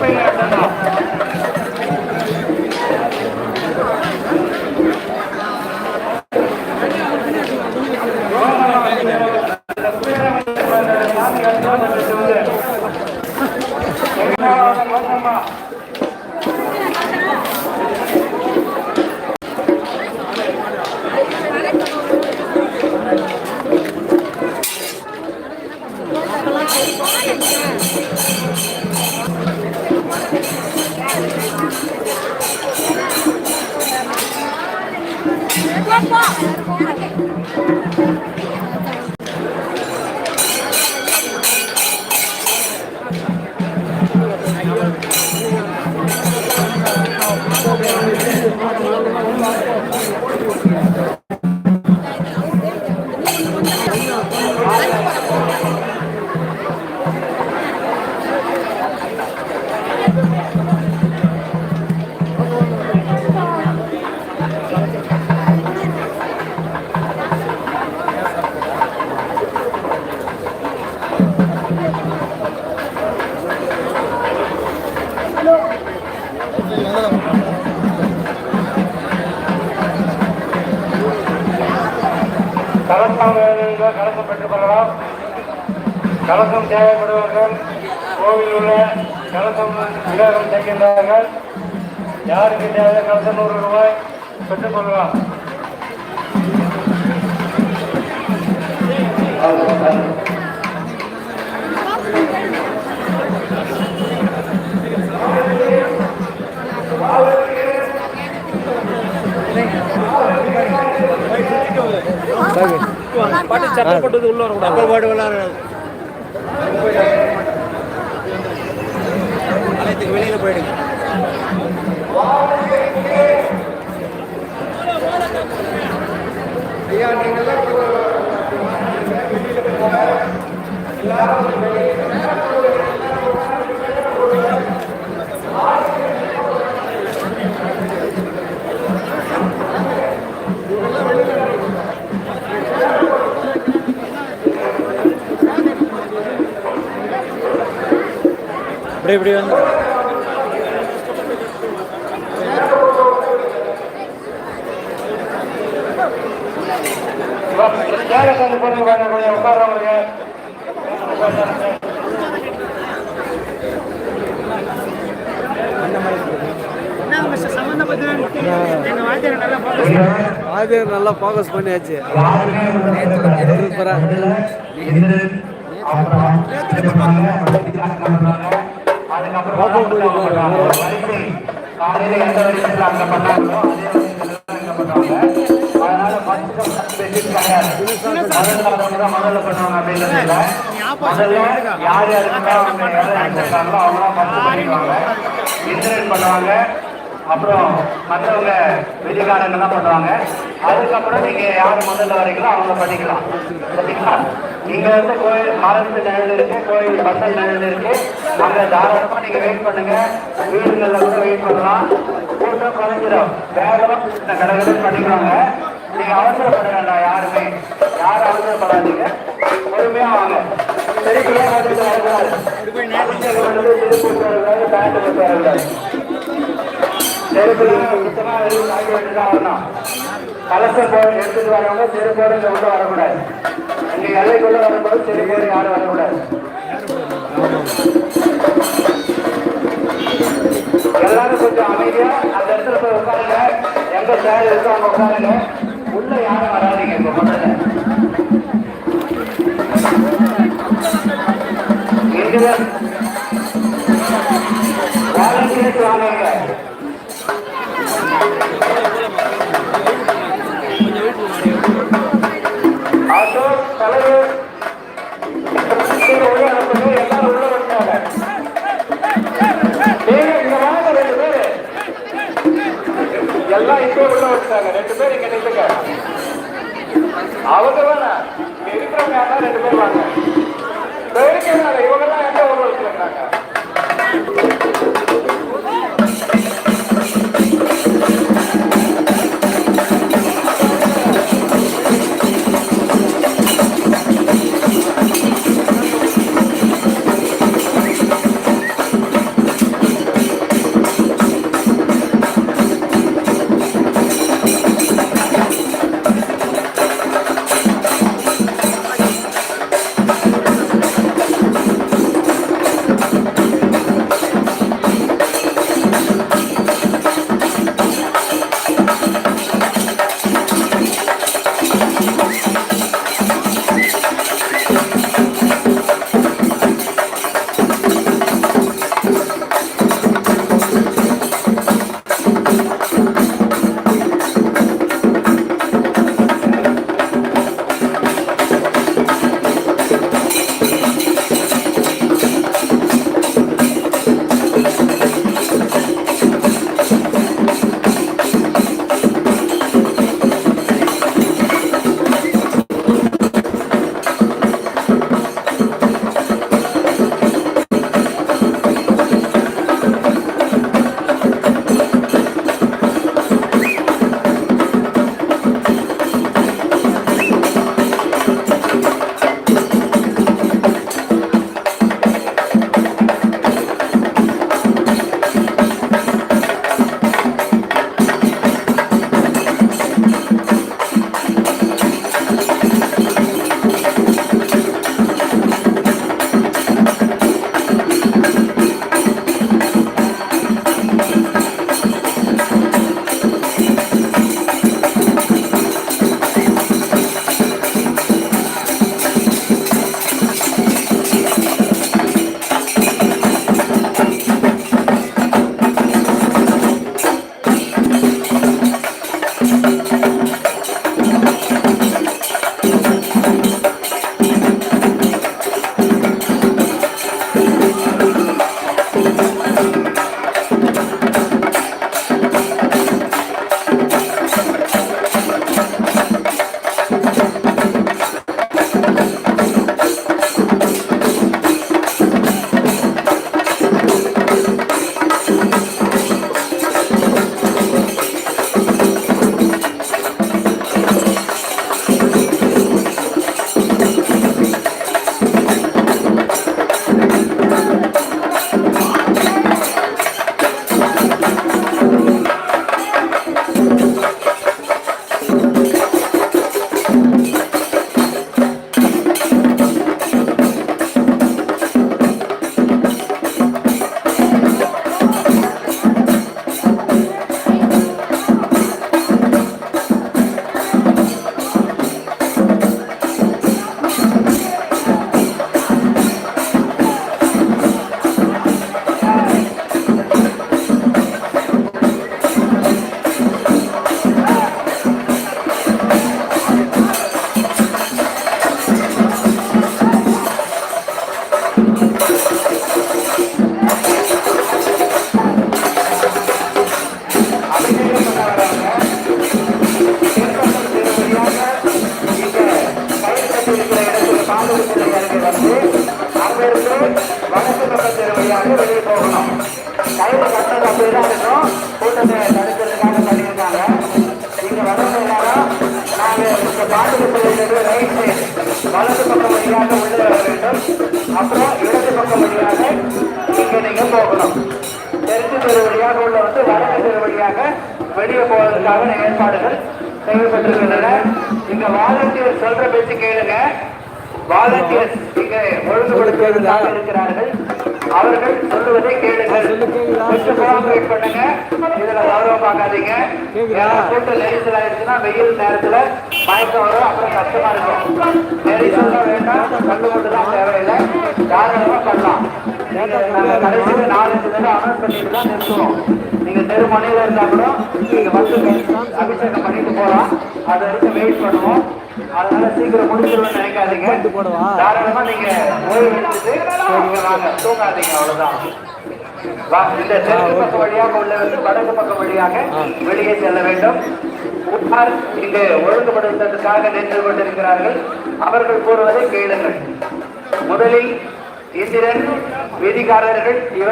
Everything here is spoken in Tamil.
கலசம் Grandpa! கலசம் தேவைப்படுவர்கள் கோவில் உள்ள கலசம் விவேகம் செய்கின்றார்கள் யாருக்கு தேவை கலசம் நூறு ரூபாய் பெற்றுக் கொள்ளலாம். பாட்டு சட்டை போட்டது உள்ள வரக்கூடாது. பாடு விளாட்றது ஆலயத்துக்கு வெளியில போயிடுங்க. இப்படி வெளியில வந்து எல்லாரும் கொண்டு போட்டு கொஞ்சம் உட்கார்றவங்க அது நல்லா ஃபோக்கஸ் பண்ணியாச்சு. சூப்பரா காலையில எந்த வரிசையில் அங்க பண்ணாங்களோ அதே வரிசையில் பண்ணாங்க அதனால முதல்ல முதல்ல பண்ணுவாங்க அப்படின்றதுல முதல்ல யார் யாருக்குமே அவங்க எதை நினைச்சிருக்காங்களோ அவங்களாம் ஃபர்ஸ்ட் இன்டர்நெட் பண்ணுவாங்க அப்புறம் மற்றவங்க வெளிக்காரங்க தான் பண்ணுவாங்க. அதுக்கப்புறம் நீங்க யார் முதல்ல வரீங்களோ அவங்க பண்ணிக்கலாம். சரிங்களா? இங்க வந்து கோயில் மரத்து நிழல் இருக்கு கோயில் பந்தல் நிழல் இருக்கு. அங்க தாராளமா நீங்க வெயிட் பண்ணுங்க. வீடுகள்ல கூட வெயிட் பண்ணலாம். கூட்டம் குறைஞ்சிடும். வேகமா இந்த கடற்கரை பண்ணிக்கிறாங்க நீங்க அவசரப்பட வேண்டாம் யாருமே. யாரும் அவசரப்படாதீங்க. பொறுமையா வாங்க. சரி வரக்கூடாது. பேண்ட் வரக்கூடாது. செருப்புல சுத்தமா வெறும் காய்ச்சி வச்சுட்டு தான் வரணும். கலசம் போய் எடுத்துட்டு வரவங்க செருப்போடு இங்கே உள்ள வரக்கூடாது. இங்க எல்லைக்குள்ள வரும்போது செருப்போடு யாரும் வரக்கூடாது. எல்லாரும் கொஞ்சம் அமைதியா அந்த இடத்துல போய் உட்காருங்க. எங்க சேர் இருக்கோ அங்க உட்காருங்க. உள்ள யாரும் வராதீங்க இப்ப முதல்ல இங்குதான் வாலண்டியர்ஸ் வாங்க எல்லாம் இங்கே உள்ள வச்சாங்க ரெண்டு பேர் இங்க நில்லுங்க. அவங்க வேணா. இருக்கிறவங்க யாரா ரெண்டு பேர் வாங்க. இருக்கிறாங்க இவங்க எல்லாம் எங்க உள்ள கட்டது அப்படிதான் இருக்கும் கூட்டத்தை தடுக்கிறதுக்காக பண்ணியிருக்காங்க. நீங்க வரவங்க எல்லாரும் நாங்க இந்த பாட்டுக்கு சொல்லிட்டு ரைட் வலது பக்கம் வழியாக உள்ளே வர வேண்டும். அப்புறம் இடது பக்கம் வழியாக இங்க நீங்கள் போகணும். தெற்கு தெரு வழியாக உள்ள வந்து வடக்கு தெரு வழியாக வெளியே போவதற்கான ஏற்பாடுகள் செய்யப்பட்டிருக்கின்றன. இந்த வாலண்டியர் சொல்ற பேச்சு கேளுங்க. வாலண்டியர்ஸ் இங்க ஒழுங்குபடுத்துவதற்காக இருக்கிறார்கள். அவர்கள் சொல்லுவதை கேளுங்கள். கொஞ்சம் கோஆபரேட் பண்ணுங்க இதுல கௌரவம் பார்க்காதீங்க. கூட்டம் நெரிசல் ஆயிடுச்சுன்னா வெயில் நேரத்துல மயக்கம் வரும் அப்புறம் கஷ்டமா இருக்கும். நெரிசல் வேண்டாம். கண்டு கொண்டு தான் தேவையில்லை. தாராளமா பண்ணலாம். கடைசியில நாலஞ்சு தடவை அனௌன்ஸ் பண்ணிட்டு தான் நிறுத்துவோம் நீங்க தெரு மனையில இருந்தா கூட நீங்க வந்து அபிஷேகம் பண்ணிட்டு போலாம் அது வரைக்கும் வெயிட் பண்ணுவோம். அதனால சீக்கிரம் முடிச்சிருவேன் நினைக்காதீங்க. தாராளமா நீங்க ஓய்வு எடுத்துட்டு வாங்க. தூங்காதீங்க அவ்வளவுதான். இந்த தெற்கு பக்கம் வழியாக உள்ள வந்து வடக்கு பக்கம் வழியாக வெளியே செல்ல வேண்டும். உட்கார் இங்கு ஒழுங்குபடுத்துவதற்காக நின்று கொண்டிருக்கிறார்கள். அவர்கள் கூறுவதை கேளுங்கள். முதலில் இந்திரன் விதிகாரர்கள் இவர்